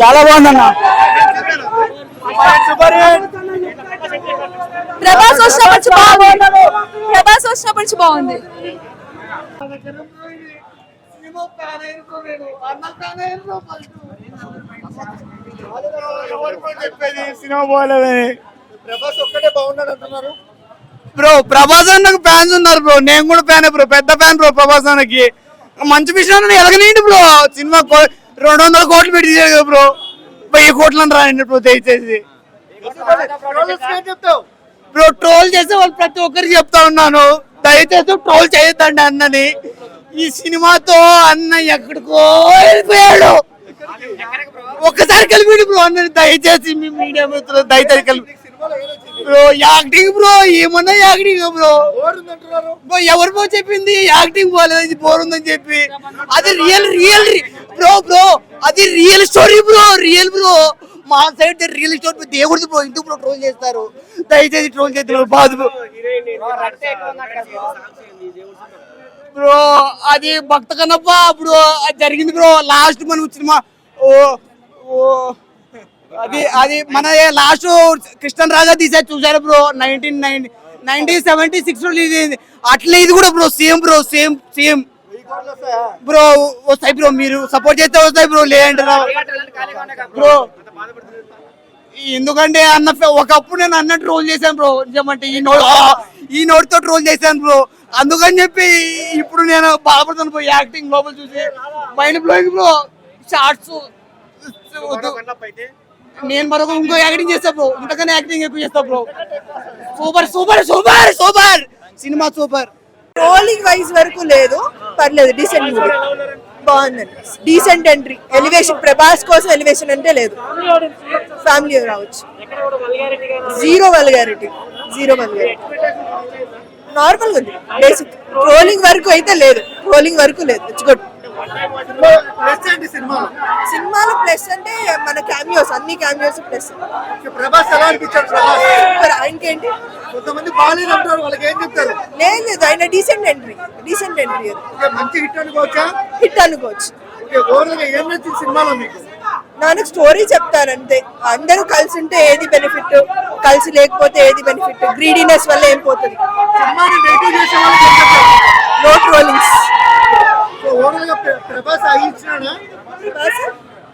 చాలా బాగుందన్న. ప్రభాస్ వచ్చినప్పటి నుంచి బాగుంది. ప్రభాస్ వచ్చినప్పటి నుంచి బాగుంది. చెప్పేది సినిమా ప్రభాస్ ఒక్కటే బాగున్నాడు అంటున్నారు బ్రో ప్రభాస్ అన్నకు ఫ్యాన్స్ ఉన్నారు బ్రో నేను కూడా ఫ్యాన్ బ్రో పెద్ద ఫ్యాన్ బ్రో ప్రభాస్ అన్నకి. మంచి విషయం ఎలగనేయండి బ్రో సినిమా రెండు వందల కోట్లు పెట్టి బ్రో. వెయ్యి కోట్లు రాయండి బ్రో దయచేసి. చెప్తావు బ్రో ట్రోల్ చేసే వాళ్ళు ప్రతి ఒక్కరికి చెప్తా ఉన్నాను. దయచేసి ట్రోల్ చేయొద్దండి అన్నని. ఈ సినిమాతో అన్న ఎక్కడికో వెళ్ళిపోయాడు. ఒక్కసారి కలిపి బ్రో అన్నని దయచేసి మీ మీడియా మిత్రులు దయచేసి కలిపి యాక్టింగ్ బ్రో ఏమన్నా యాక్టింగ్ బ్రో? బ్రో ఎవరు బ్రో చెప్పింది? యాక్టింగ్ బాగాలేదని బోర్ ఉందని చెప్పి. అది రియల్ రియల్ బ్రో బ్రో అది real story bro real bro. మా సైడ్ రియల్ స్టోరీ దేవుడిది బ్రో ఇందుకు బ్రో ట్రోల్ చేస్తారు. దయచేసి ట్రోల్ చేస్తారు బాధ బ్రో. బ్రో అది భక్త కన్నప్ప బ్రో అది జరిగింది బ్రో లాస్ట్ మనం సినిమా ఓ ఓ. అది అది మన లాస్ట్ కృష్ణన్ రాజా తీసారు చూసారు bro nineteen nine nineteen seventy సిక్స్లో రిలీజ్ అయింది అట్లే ఇది కూడా bro same bro same same bro వస్తాయి బ్రో మీరు సపోర్ట్ చేస్తే వస్తాయి బ్రో లేదంటే బ్రో ఎందుకంటే అన్న ఒకప్పుడు నేను అన్నట్టు ట్రోల్ చేశాను బ్రో నిజమంటే ఈ నోట్ ఈ నోట్తో ట్రోల్ చేశాను బ్రో అందుకని చెప్పి ఇప్పుడు నేను బాధపడుతాను బ్రో యాక్టింగ్ లోపల చూసి. మైండ్ బ్లోయింగ్ బ్రో షార్ట్స్ నేను మరొక ఇంకో యాక్టింగ్ చేస్తా బ్రో ఇంతకన్నా యాక్టింగ్ ఎక్కువ చేస్తా bro super super super super. Cinema super. Trolling wise వరకు లేదు. పర్లేదు డీసెంట్ మూవీ బాగుందండి డీసెంట్ ఎంట్రీ ఎలివేషన్ ప్రభాస్ కోసం ఎలివేషన్ అంటే లేదు. ఫ్యామిలీ రావచ్చు. Zero vulgarity zero vulgarity normal ఉంది. బేసిక్ రోలింగ్ వరకు అయితే లేదు. రోలింగ్ వరకు లేదు. ఇట్స్ గుడ్ సినిమాలో? సినిమాలో ప్లస్ అంటే మన క్యామియోస్ అన్ని క్యామియోస్ ప్లస్. ప్రభాస్ ఎలా ప్రభాస్? మరి ఆయనకేంటి? కొంతమంది బాగాలేదు అంటారు వాళ్ళకి ఏం చెప్తారు? లేదు లేదు ఆయన డీసెంట్ ఎంట్రీ డీసెంట్ ఎంట్రీ మంచి హిట్ అనుకోవచ్చా? హిట్ అనుకోవచ్చు. ఏం నచ్చింది సినిమాలో మీకు? నాకు స్టోరీ చెప్తారు అంతే. అందరూ కలిసి ఉంటే ఏది బెనిఫిట్ కలిసి లేకపోతే ఏది బెనిఫిట్ గ్రీడీనెస్ వల్ల ఏం పోతుంది? సినిమాని నెగిటివ్ చేసే వాళ్ళకి ఏం చెప్తారు నో ట్రోలింగ్స్ సో ఓవరాల్గా ప్ర- ప్రభాస్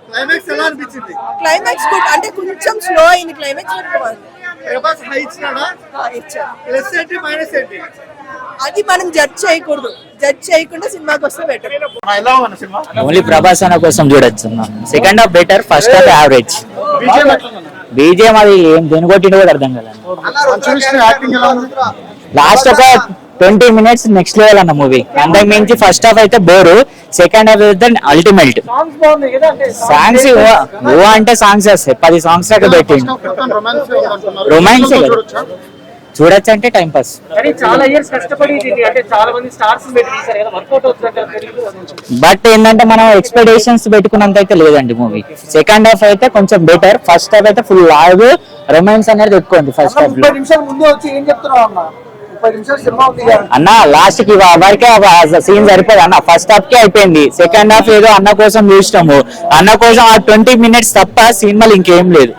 క్లైమాక్స్ ఎలా అనిపించింది? Climax good. అంటే కొంచెం స్లో అయింది క్లైమాక్స్ ప్రభాస్ హై ఇచ్చినాడా ప్లస్ ఏంటి మైనస్ ఏంటి? అది మనం జడ్జ్ చేయకూడదు. జడ్జ్ చేయకుండా సినిమాకి వస్తే బెటర్ ఎలా ఉంది సినిమా? ఓన్లీ ప్రభాస్ అన్న కోసం చూడొచ్చు. Second half better first half average? BGM అది ఏం దేని కొట్టిండో కూడా అర్థం కదా లాస్ట్ ఒక ట్వంటీ మినిట్స్ నెక్స్ట్ లెవెల్ అన్న మూవీ. అంతకు మించి ఫస్ట్ హాఫ్ అయితే బోరు సెకండ్ హాఫ్ అయితే అల్టిమేట్ సాంగ్స్ ఓ అంటే సాంగ్స్ వస్తాయి పది సాంగ్స్ దాకా పెట్టిండు. రొమాన్స్ చూడొచ్చు? అంటే టైం పాస్ బట్ ఏంటంటే మనం ఎక్స్పెక్టేషన్స్ పెట్టుకున్నంత అయితే లేదండి మూవీ. సెకండ్ హాఫ్ అయితే కొంచెం బెటర్ ఫస్ట్ హాఫ్ అయితే ఫుల్ లాగ్ రొమాన్స్ అనేది ఎక్కువ ఉంది ఫస్ట్ హాఫ్ అన్న అన్న లాస్ట్కి వరకే సీన్ సరిపోదు. అన్న ఫస్ట్ హాఫ్కి అయిపోయింది. సెకండ్ హాఫ్ ఏదో అన్న కోసం చూసినాము. అన్న కోసం ఆ ట్వంటీ మినిట్స్ తప్ప సినిమాలు ఇంకేం లేదు.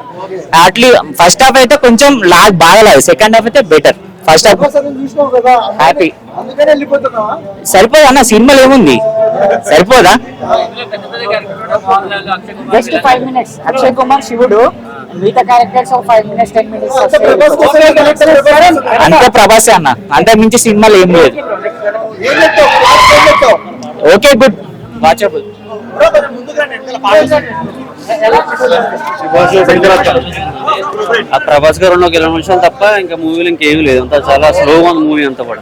అట్లీ ఫస్ట్ హాఫ్ అయితే కొంచెం లాగ్ బాగలేదు. సెకండ్ హాఫ్ అయితే బెటర్ ఫస్ట్ హ్యాపీ సరిపోదు అన్న? సినిమాలు ఏముంది? సరిపోదా? Just five minutes Akshay Kumar శివుడు మిగతా characters five minutes ten minutes. అంతే ప్రభాస్ అన్న. అంతకు మించి సినిమాలు ఏం లేదు. ఓకే గుడ్ వాచబుల్ ఆ ప్రభాస్ గారు ఉన్న ఒక ఇరవై నిమిషాలు తప్ప ఇంకా మూవీలో ఇంకేం లేదు. అంతా చాలా స్లోగా ఉంది మూవీ అంతా కూడా.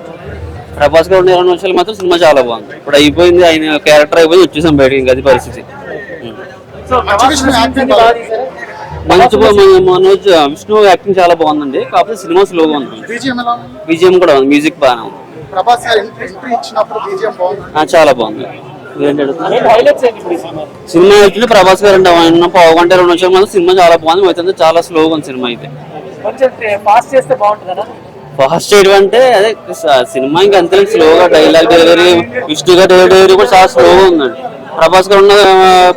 ప్రభాస్ గారు ఉన్న ఇరవై నిమిషాలు మాత్రం సినిమా చాలా బాగుంది. ఇప్పుడు అయిపోయింది ఆయన క్యారెక్టర్ అయిపోయింది వచ్చేసాం బయటకి ఇంకా అది పరిస్థితి. మంచి మనోజ్ విష్ణు యాక్టింగ్ చాలా బాగుందండి. కాకపోతే సినిమా స్లోగా ఉంది. బీజిఎం ఎలా ఉంది? బీజిఎం కూడా ఉంది. మ్యూజిక్ బాగానే ఉంది. ప్రభాస్ గారు ఎంట్రీ ఇచ్చినప్పుడు బీజిఎం బాగుంది. ఆ, చాలా బాగుంది. సినిమా అయితే ప్రభాస్ గారు అంటే ఆయన పావు గంట రెండు నిమిషాలు మాత్రం సినిమా చాలా బాగుంది. అయితే చాలా స్లోగా ఉంది సినిమా అయితే. ఫాస్ట్ చేస్తే బాగుంటుంది కదా? ఫాస్ట్ చేయడం అంటే అదే సినిమా ఇంకా అంతే స్లోగా డైలాగ్ డెలివరీ విష్ణు గారి డెలివరీ కూడా చాలా స్లోగా ఉందండి. ప్రభాస్ గారు ఉన్న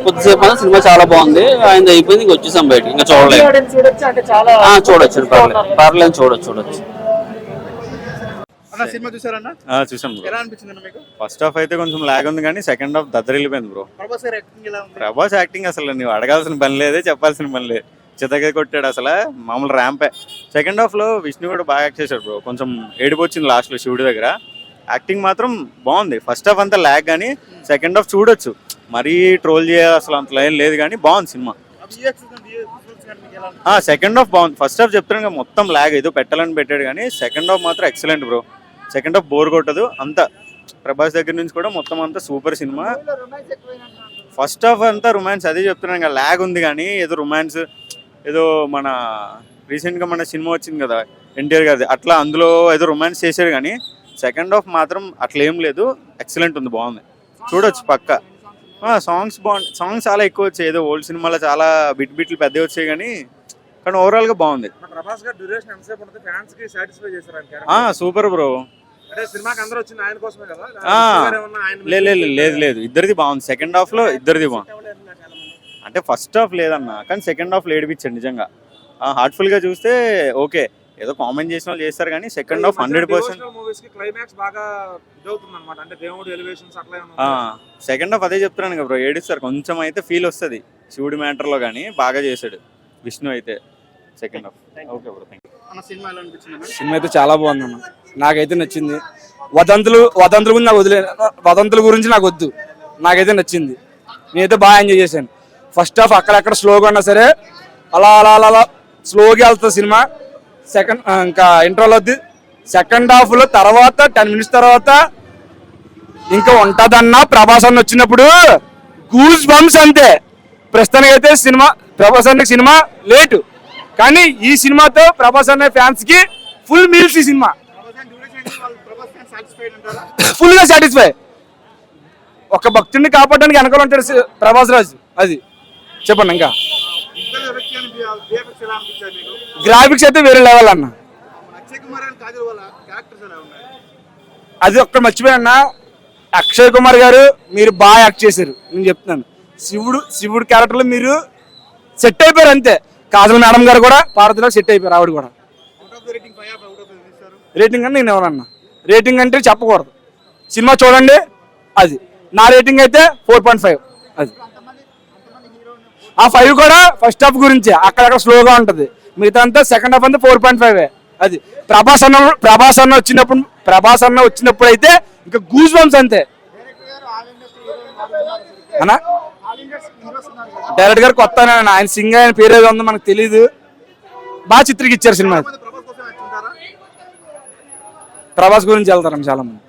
కొద్దిసేపు సినిమా చాలా బాగుంది. ఆయన అయిపోయింది ఇంక వచ్చేసాం బయట ఇంకా చూడలేదు. చూడొచ్చు? పర్లేదు. పర్లేదు చూడొచ్చు చూడొచ్చు. అన్న సినిమా చూసారన్న? చూసాం బ్రో. ఎలా అనిపించింది అన్న మీకు? ఫస్ట్ హాఫ్ అయితే కొంచెం లాగ్ ఉంది కానీ సెకండ్ హాఫ్ దద్దరిల్లిపోయింది బ్రో. ప్రభాస్ యాక్టింగ్ ఎలా ఉంది? ప్రభాస్ యాక్టింగ్ అసలు నువ్వు అడగాల్సిన పని లేదే చెప్పాల్సిన పని లేదు. చితగా కొట్టాడు అసలు మామూలు ర్యాంపే సెకండ్ హాఫ్లో విష్ణు కూడా బాగా యాక్ట్ చేశాడు బ్రో. కొంచెం ఏడుపు వచ్చింది లాస్ట్లో శివుడి దగ్గర. యాక్టింగ్ మాత్రం బాగుంది. ఫస్ట్ హాఫ్ అంతా లాగ్ కానీ సెకండ్ హాఫ్ చూడొచ్చు. మరీ ట్రోల్ చేయాలి అసలు అంత లైన్ లేదు కానీ బాగుంది సినిమా? సెకండ్ హాఫ్ బాగుంది. ఫస్ట్ హాఫ్ చెప్తున్నాను మొత్తం లాగ్ ఏదో పెట్టాలని పెట్టాడు కానీ సెకండ్ హాఫ్ మాత్రం excellent bro. Second half bore కొట్టదు. అంతా ప్రభాస్ దగ్గర నుంచి కూడా మొత్తం అంతా సూపర్ సినిమా. ఫస్ట్ హాఫ్ అంతా రొమాన్స్ అదే చెప్తున్నాను ఇంకా ల్యాగ్ ఉంది కానీ ఏదో రొమాన్స్ ఏదో మన రీసెంట్గా మన సినిమా వచ్చింది కదా ఎన్టీఆర్ గారిది. అట్లా అందులో ఏదో రొమాన్స్ చేశారు కానీ సెకండ్ హాఫ్ మాత్రం అట్లా ఏం లేదు. ఎక్సలెంట్ ఉంది బాగుంది. చూడొచ్చు పక్క. సాంగ్స్ బాగుంది సాంగ్స్ చాలా ఎక్కువ వచ్చాయి. ఏదో ఓల్డ్ సినిమాలో చాలా బిట్ బిట్లు పెద్దవి వచ్చాయి కానీ కానీ ఓవరాల్గా బాగుంది. ప్రభాస్ గారు డ్యూరేషన్ ఎంతసేపు ఉంటుంది? ఫ్యాన్స్కి సాటిస్ఫై చేశారు ఆ. సూపర్ బ్రో అంటే సినిమాకి అందరూ వచ్చింది ఆయన కోసమే కదా? ఆ. వేరే ఏమన్నా ఆయన లే లే- లే- లేదు లేదు. ఇద్దరిది బాగుంది. సెకండ్ హాఫ్లో ఇద్దరిది బాగుంది. అంటే ఫస్ట్ హాఫ్ లేదన్న కానీ సెకండ్ హాఫ్ ఏడిపించాడు నిజంగా. హార్ట్ఫుల్గా చూస్తే ఓకే. ఏదో కామెంట్ చేసిన వాళ్ళు చేస్తారు కానీ సెకండ్ హాఫ్ హండ్రెడ్ పర్సెంట్ మూవీస్కి క్లైమాక్స్ బాగా ఇదవుతుంది అనమాట అంటే దేవుడు ఎలివేషన్స్ అట్లా ఏమన్నా ఉన్నాయా? సెకండ్ హాఫ్ అదే చెప్తున్నాను కదా బ్రో ఏడిస్తారు. కొంచెం అయితే ఫీల్ వస్తుంది. శివుడి మ్యాటర్లో కానీ బాగా చేశాడు. విష్ణు అయితే. Second half okay bro thank అన్న సినిమా ఎలా అనిపించింది అన్న? సినిమా అయితే చాలా బాగుంది అన్న. నాకైతే నచ్చింది. వదంతులు వదంతుల గురించి నాకు వదిలే వదంతుల గురించి నాకు వద్దు. నాకైతే నచ్చింది. నేనైతే బాగా ఎంజాయ్ చేశాను. ఫస్ట్ హాఫ్ అక్కడక్కడ స్లోగా ఉన్నా సరే అలా అలా అలా అలా స్లోగా వెళ్తుంది సినిమా. సెకండ్ ఇంకా ఇంటర్వల్ వద్దు. సెకండ్ హాఫ్లో తర్వాత టెన్ మినిట్స్ తర్వాత ఇంకా ఉంటదన్నా ప్రభాస్ అన్న వచ్చినప్పుడు గూస్ బంప్స్ అంతే. ప్రస్తుతానికి అయితే సినిమా ప్రభాస్ అన్న సినిమా లేటు. కానీ ఈ సినిమాతో ప్రభాస్ అనే ఫ్యాన్స్కి ఫుల్ మీల్స్ ఈ సినిమా. ఫుల్గా సాటిస్ఫై ఒక భక్తుడిని కాపాడడానికి వెనకాల ఉంటాడు ప్రభాస్ రాజు. అది. చెప్పండి ఇంకా. గ్రాఫిక్స్ అయితే వేరే లెవెల్ అన్న. అది ఒక్కడ మర్చిపోయాన్న అక్షయ్ కుమార్ గారు మీరు బాగా యాక్ట్ చేశారు. నేను చెప్తున్నాను. శివుడు శివుడు క్యారెక్టర్లో మీరు సెట్ అయిపోయారు అంతే. కాజల్ మేడం గారు కూడా పార్వతిలో సెట్ అయిపోయారు ఆవిడ కూడా. రేటింగ్ అంటే నేను ఎవరన్నా. రేటింగ్ అంటే చెప్పకూడదు. సినిమా చూడండి అది. నా రేటింగ్ అయితే ఫోర్ పాయింట్ ఫైవ్ అది. ఆ ఫైవ్ కూడా ఫస్ట్ హాఫ్ గురించి అక్కడక్కడ స్లోగా ఉంటుంది. మిగతా అంతా సెకండ్ హాఫ్ అంతా ఫోర్ పాయింట్ ఫైవ్ అది. ప్రభాస్ అన్న ప్రభాస్ అన్న వచ్చినప్పుడు ప్రభాస్ అన్న వచ్చినప్పుడు అయితే ఇంకా గూజ్ బంప్స్ అంతే. అనా డైరెక్ట్ గారు కొత్త ఆయన ఆయన సింగ్ ఆయన పేరు ఏదో ఉందో మనకు తెలియదు బాగా చిత్రీకి ఇచ్చారు సినిమా ప్రభాస్ ప్రభాస్ గురించి వెళ్తారు? చాలా మంది.